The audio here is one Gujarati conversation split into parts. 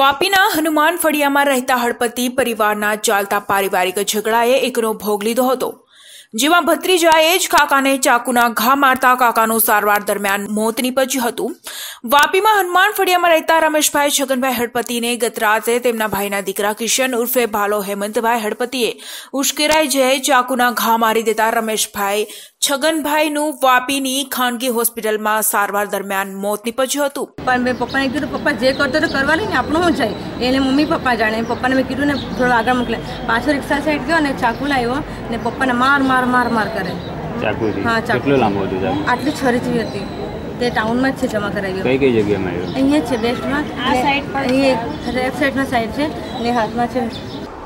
વાપીના હનુમાન ફળિયામાં રહેતા હળપતિ પરિવારના ચાલતા પારિવારિક ઝઘડાએ એકનો ભોગ લીધો હતો. જેમાં ભત્રીજાએ જ કાકાને ચાકુના ઘા મારતા કાકાનું સારવાર દરમિયાન મોત નીપજ્યું હતું. વાપીમાં હનુમાન ફળિયામાં રહેતા રમેશભાઈ છગનભાઈ હડપતિને ગત રાતે તેમના ભાઈના દીકરા કિશન ઉર્ફે ભાલો હેમંતભાઈ હડપતિએ ઉશ્કેરાઈ જઈ ચાકુના ઘા મારી દેતા રમેશભાઈ છગનભાઈનું વાપીની ખાનગી હોસ્પિટલમાં સારવાર દરમિયાન મોત નીપજ્યું હતું. પણ મેં પપ્પાને કીધું પપ્પા જે કરતો તો કરવા ને આપણું શું જાય એને મમ્મી પપ્પા જાણે. પપ્પાને મેં કીધું ને થોડો આગળ મોકલે. પાછો રિક્ષા સાઈડ ગયો અને ચાકુ લાવ્યો ને પપ્પાને માર માર માર માર કરે. હા, ચાકુ. કેટલું લાંબુ હતું ચાકુ? આટલી છરીથી હતી. તે ટાઉનમાં જ છે જમા કરાવ્યો. કઈ કઈ જગ્યામાં આવ્યું અહીંયા છે બેસ્ટમાં. આ સાઈડ પર અહીંયા લેફ્ટ સાઈડમાં સાઈડ છે ને હાથમાં છે.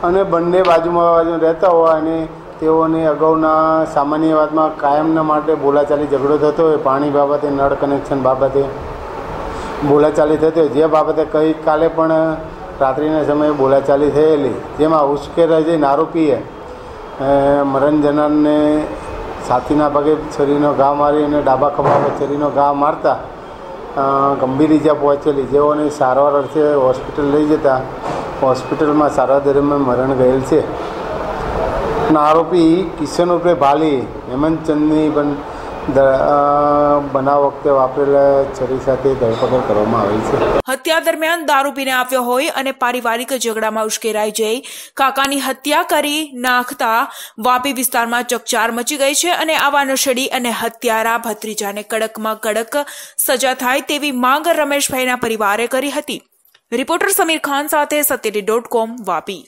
અને બંને બાજુમાં બાજુ રહેતા હોય અને તેઓને અગાઉના સામાન્ય વાતમાં કાયમના માટે બોલાચાલી ઝઘડો થતો હોય પાણી બાબતે નળ કનેક્શન બાબતે બોલાચાલી થતી હોય જે બાબતે ગઈકાલે પણ રાત્રિના સમયે બોલાચાલી થયેલી જેમાં ઉશ્કેરાઈ જઈને આરોપીએ મરણ જનારને છાતીના ભાગે છરીનો ઘા મારી અને ડાબા ખભા છરીનો ઘા મારતા ગંભીર ઇજા પહોંચેલી. જેઓને સારવાર અર્થે હોસ્પિટલ લઈ જતા, હોસ્પિટલમાં સારવાર દરમિયાન મરણ ગયેલ છે. આરોપી કિશન રૂપે ભાલી હેમંતચંદની પણ બનાવ વખતે વાપરેલા છરી સાથે ધરપકડ કરવામાં આવી છે. હત્યા દરમિયાન દારૂ પીને આવ્યો હોય અને પારિવારિક ઝઘડામાં ઉશ્કેરાઈ જઈ કાકાની હત્યા કરી નાખતા વાપી વિસ્તારમાં ચકચાર મચી ગઈ છે અને આવા નશેડી અને હત્યારા ભત્રીજાને કડકમાં કડક સજા થાય તેવી માંગ રમેશભાઈના પરિવારે કરી હતી. રિપોર્ટર સમીર ખાન સાથે સત્યડી ડોટ કોમ, વાપી.